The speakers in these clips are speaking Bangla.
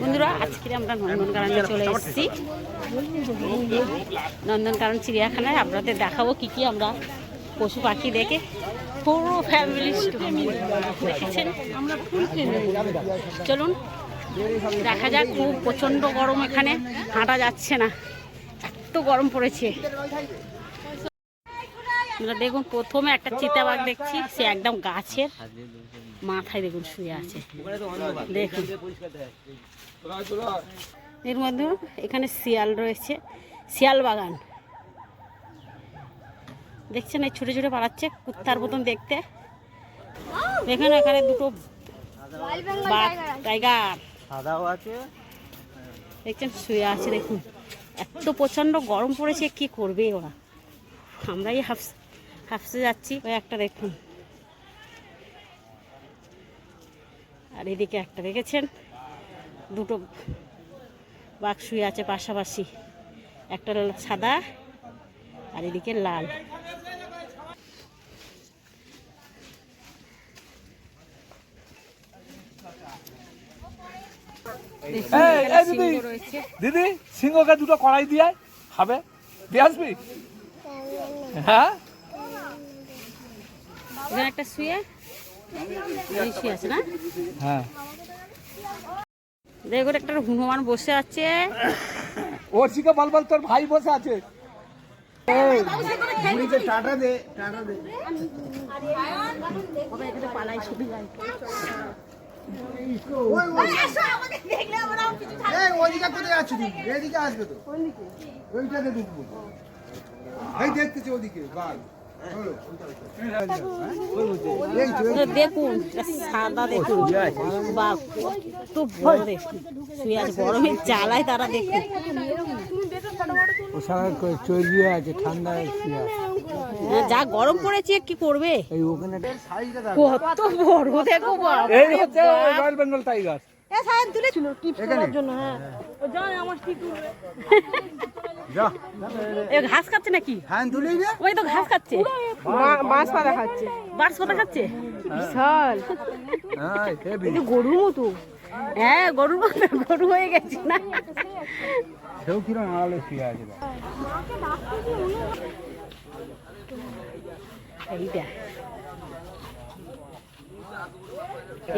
বন্ধুরা, আজকে আমরা নন্দনকাননে চলে এসেছি। নন্দনকানন চিড়িয়াখানায় আপনাদের দেখাবো কি কি আমরা পশু পাখি দেখে। পুরো ফ্যামিলি দেখেছেন? চলুন, দেখা যাক, খুব প্রচণ্ড গরম এখানে। হাঁটা যাচ্ছে না। এত গরম পড়েছে। আমরা দেখুন প্রথমে একটা চিতাবাঘ দেখছি সে একদম গাছের মাথায় দেখুন শুয়ে আছে। দেখুন। এর মধ্যে এখানে শিয়াল রয়েছে শিয়াল বাগান। দেখছেন এই ছোটো ছোটো পালাচ্ছে কুত্তার মতন দেখতে। দেখেন এখানে দুটো টাইগার। দেখছেন শুয়ে আছে দেখুন। এত প্রচণ্ড গরম পড়েছে কি করবে ওরা? আমরাই হাফস হাফসে যাচ্ছি, ওই একটা দেখুন। আর এদিকে একটা দেখেছেন? দুটো বাঘ শুয়ে আছে পাশাপাশি। একটা সাদা, আর এদিকে লাল। দিদি। সিংহকে দুটো কড়াই দিয়ে খাবে। দিয়ে আসবি? হ্যাঁ? এখানে একটা শুয়ে শুয়ে আছে না? হ্যাঁ। দেখুন একটা হনুমান বসে আছে। ওর শিখে বল বল তোর ভাই বসে আছে। আসবে তো। ওইটাতে ঢুকবো। এই দেখতেছি ওদিকে বাঘ তো দেখুন সাদা দেখুন। বা কত বড় দেখুন শুয়ে আছে গরমের জ্বালায় তারা দেখুন। চলিয়ে আছে ঠান্ডা যা গরম পড়েছে কি করবে? কত বড় দেখো এই হচ্ছে রয়্যাল বেঙ্গল টাইগার যা এ ঘাস খাচ্ছে নাকি? হ্যাঁ তুলেই না। ওই তো ঘাস খাচ্ছে। বাঁশ পাতা খাচ্ছে। বাস কথা খাচ্ছে? বিশাল। হ্যাঁ গরুর মতো। হ্যাঁ গরুর মতো গরু হয়ে গেছে না। সেও কিরম আড়ালে শুয়ে আছে এইটা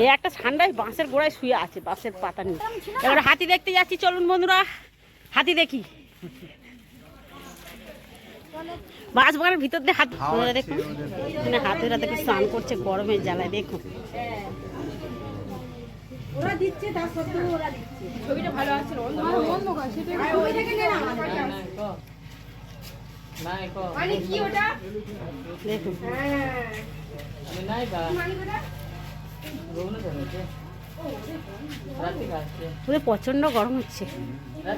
এই একটা ঠান্ডায় বাঁশের গোড়ায় শুয়ে আছে বাঁশের পাতা নিয়ে। এবার হাতি দেখতে যাচ্ছি চলুন বন্ধুরা। হাতি দেখি। বাঁশ বাগানের ভিতর দিয়ে হাত দেখুন এখানে হাতিরা দেখে। স্নান করছে গরমের জ্বালায় দেখুন দেখুন পুরো প্রচণ্ড গরম হচ্ছে।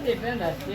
দেখুন লাগছে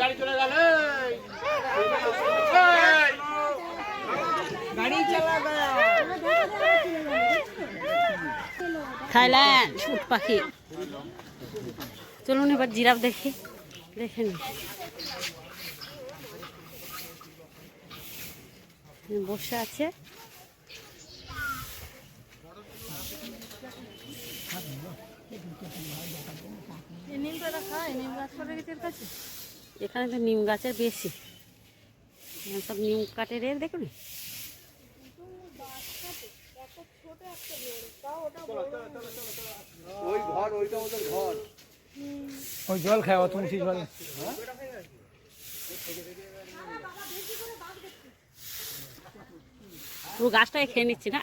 গাড়ি চলে থাইল্যান্ড উট পাখি। চলুন এবার জিরাফ দেখি দেখে নি। বসে আছে। এখানে তো নিম গাছের বেশি। সব নিম কাঠের এর দেখুন। ওই ঘর ওইটা ওদের ঘর। ওই জল খায় অত জল। পুরো গাছটাকে খেয়ে নিচ্ছি না?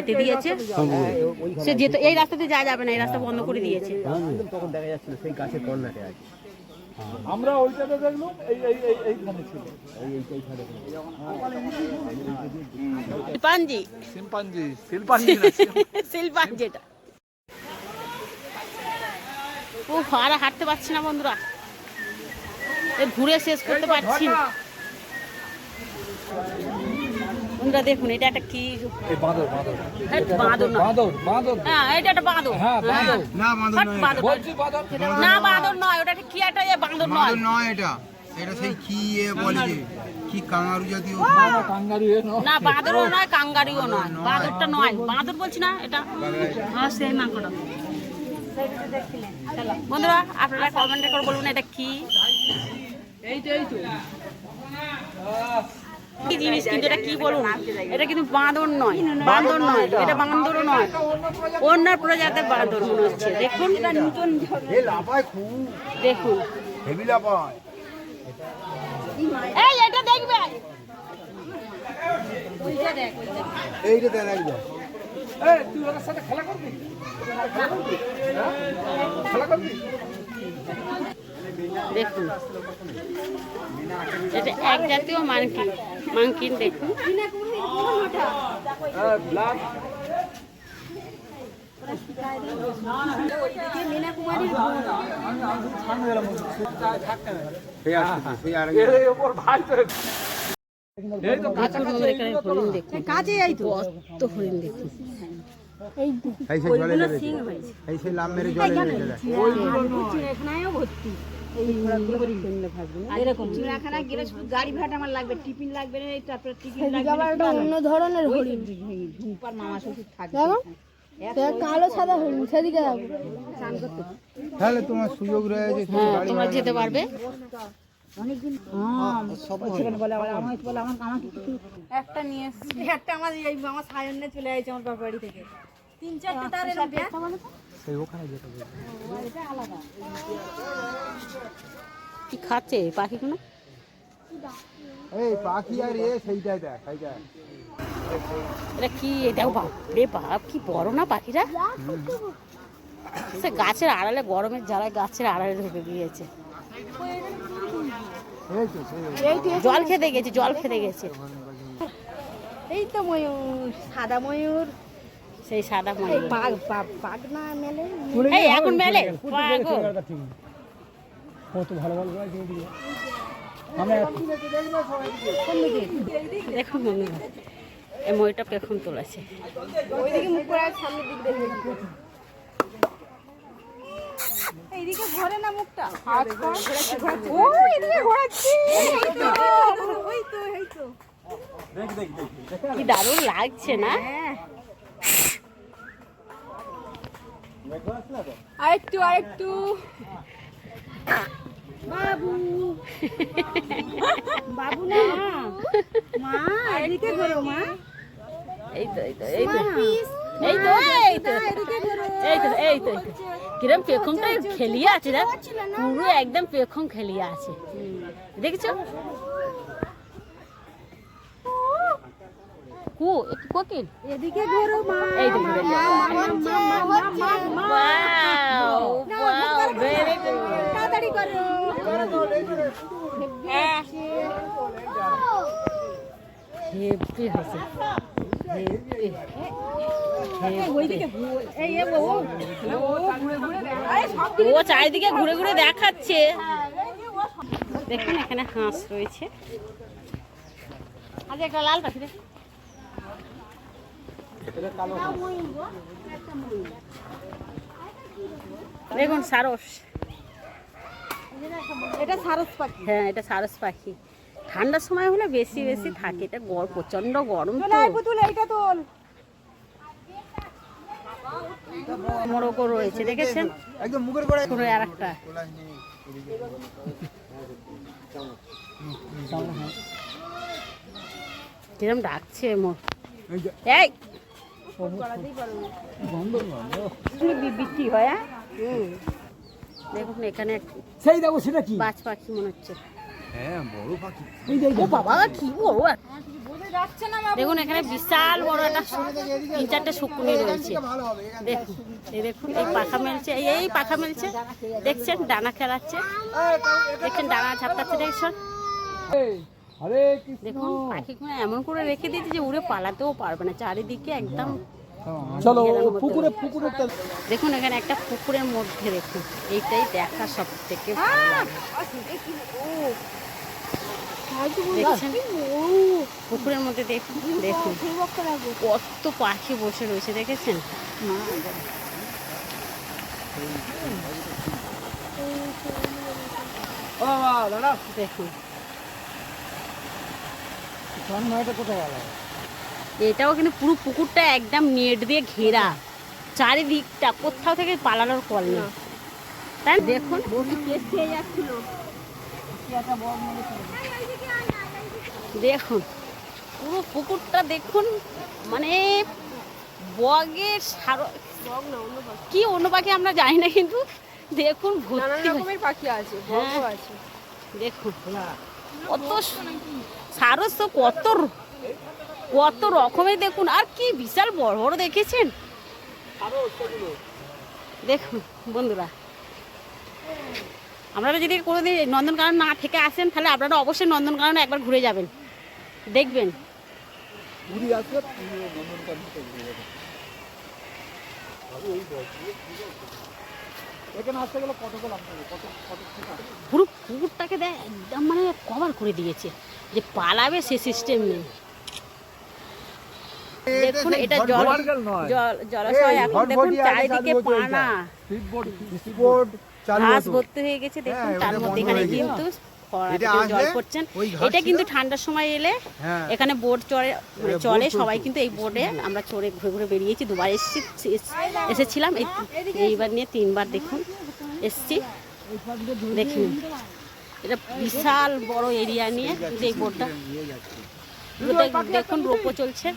খেতে দিয়েছে। সে যেত এই রাস্তাতে যাওয়া যাবে না এই রাস্তা বন্ধ করে দিয়েছে। তখন দেখা যাচ্ছিল সেই গাছের কর্নারে আছে আমরা ওইটাতে দেখলাম এই এই এই এইখানে ছিল। পাঞ্জি শিম্পাঞ্জি শিল্পাঞ্জি না। শিল্পাঞ্জি এটা ও আর হাঁটতে পারছি না বন্ধুরা। এ ঘুরে শেষ করতে পারছি না। বন্ধুরা দেখুন এটা একটা কি বাঁদর বাঁদর। বাঁদর না। বাঁদর বাঁদর। হ্যাঁ এটা একটা বাঁদর। হ্যাঁ, বাঁদর। না বাঁদর নয় বলছি বাঁদর না বাঁদর নয় ওটা একটা কি একটা এ বাঁদর নয় বাঁদর নয়। এটা। এটা সেই কি এ বলে যে কি কাঙারু জাতীয়? না না কাঙ্গারু এ নয়। না বাঁদরও নয় কাঙ্গারিও নয়। বাঁদরটা নয়। বাঁদর বলছি না এটা? হ্যাঁ সেই মাংসটা বন্ধুরা আপনারা কমেন্টে করে বলুন এটা কি? কি জিনিস? কিন্তু এটা কি বলুন এটা কিন্তু বাঁদর নয়। বাঁদর নয় এটা। বাঁদরও নয়। অন্য প্রজাতির বাঁদর মনে হচ্ছে। দেখুন। লাফায় দেখুন। এই এটা দেখবে। এইটা দেখ একদম এই তুই ওর সাথে খেলা করবি? খেলা করবি? হ্যাঁ? খেলা করবি? দেখুন। এটা এক জাতীয় মানকিন মানকিন দেখুন। কাছে এই তো অস্ত হরিণ দেখুন এই সেই জলে এই সেই লাভ মেরে জলে গাড়ি ভাড়া আমার লাগবে টিফিন লাগবে তারপরে টিফিন অন্য ধরনের হরিণ। ঝুম্পার মামা শ্বশুর থাকবে কালো সাদা হরিণ সেদিকে যাব তাহলে তোমার সুযোগ রয়েছে তুমি হ্যাঁ তোমরা যেতে পারবে। একটা নিয়ে এসছি। একটা আমার এই আমার সায়নে চলে আসছে আমার বাবার বাড়ি থেকে। তিন চারটে তার এরকম কি খাচ্ছে পাখিগুলো? এই পাখি আর এ সেইটাই দেখ এটা কি এটাও বাপ রে বাপ কি বড় না পাখিরা সে গাছের আড়ালে গরমের জ্বালায় গাছের আড়ালে ঢুকে গিয়েছে। এই তো জল খেতে গেছে জল খেতে গেছে। এই তো ময়ূর সাদা ময়ূর। সেই সাদা পাগ পাগ- পাগ না মেলে এই এখন মেলে পাগো। দেখুন বন্ধুরা এই ময়ূরটা পেখম তোলাছে ওইদিকে মুখ করে আর সামনের দিক দেখবে এইদিকে ঘরে না মুখটা ও এদিকে ঘোরাচ্ছি এই তো ওই তো কি দারুণ লাগছে না আরেকটু আরেকটু। বাবু। বাবু না মা। এদিকে করো মা। এই তো এই তো এই তো। এই তো এই তো এই তো। এই তো কিরম পেখমটা খেলিয়ে আছে রে? পুরো একদম পেখম খেলিয়ে আছে। দেখেছ? কু একটু কোকিল এদিকে ঘোরো মা এই ঘুরে ওয়াও ওয়াও ভেরি গুড তাড়াতাড়ি করো। হেপি এ ও চারিদিকে ঘুরে ঘুরে দেখাচ্ছে। দেখুন এখানে হাঁস রয়েছে। আগে একটা লাল পাখি দেখ। দেখুন সারস। এটা সারস পাখি। হ্যাঁ এটা সারস পাখি। ঠান্ডার সময় হলে বেশি বেশি থাকে। এটা গরম প্রচণ্ড গরম মোরগও রয়েছে দেখেছেন? একদম মুখের গোড়ায়। আর একটা কিরম ডাকছে মোর এই! বিক্রি হয়? দেখুন এখানে সেই বাজ পাখি মনে হচ্ছে দেখুন এখানে বিশাল বড় একটা তিন চারটে শুকুনি রয়েছে। দেখুন, এই দেখুন, এই পাখা মেলছে, এই পাখা মেলছে। দেখছেন, ডানা খেলাচ্ছে। দেখছেন, ডানা ছাপকাচ্ছে দেখছেন। দেখুন পাখিগুলো এমন করে রেখে দিয়েছে যে উড়ে পালাতেও পারবে না চারিদিকে একদম চলো পুকুরে পুকুরে দেখুন এখানে একটা পুকুরের মধ্যে দেখুন এইটাই দেখা সব থেকে পুকুরের মধ্যে দেখুন দেখুন কত পাখি বসে রয়েছে দেখেছেন? ও বাবা দাদা দেখুন এটাও কিন্তু পুরো পুকুরটা একদম নেট দিয়ে ঘেরা। চারিদিকটা কোথাও থেকে পালানোর কল না তাই দেখুন। দেখুন পুরো পুকুরটা দেখুন মানে বগের সার কি অন্য পাখি আমরা জানি না কিন্তু দেখুন রকমের পাখি আছে হ্যাঁ। আছে। দেখুন কত সারস তো কত কত রকমের দেখুন, আর কি বিশাল বড় বড় দেখেছেন? দেখুন, বন্ধুরা। আপনারা যদি কোনোদিন নন্দনকানন না থেকে আসেন, তাহলে আপনারা অবশ্যই নন্দনকানন একবার ঘুরে যাবেন। দেখবেন। এখানে আসতে গেলে কত করে লাগতে কত কত পুরো পুকুরটাকে দেয় একদম মানে কভার করে দিয়েছে। যে পালাবে সে সিস্টেম নেই। দেখুন এটা জল জল জলাশয় এখন দেখুন চারিদিকে পানা। ঘাস ভর্তি হয়ে গেছে দেখুন হ্যাঁ, তার মধ্যে এখানে কিন্তু জল পড়ছেন এটা কিন্তু ঠান্ডার সময় এলে হ্যাঁ। এখানে বোট চড়ে মানে চলে সবাই কিন্তু এই বোটে আমরা চড়ে ঘুরে ঘুরে বেরিয়েছি দুবার এসেছি এস- এসেছিলাম। এই এইবার নিয়ে তিনবার দেখুন এসছি। দেখুন এটা বিশাল বড় এরিয়া নিয়ে এই বোটটা। দেখুন রোপো চলছে।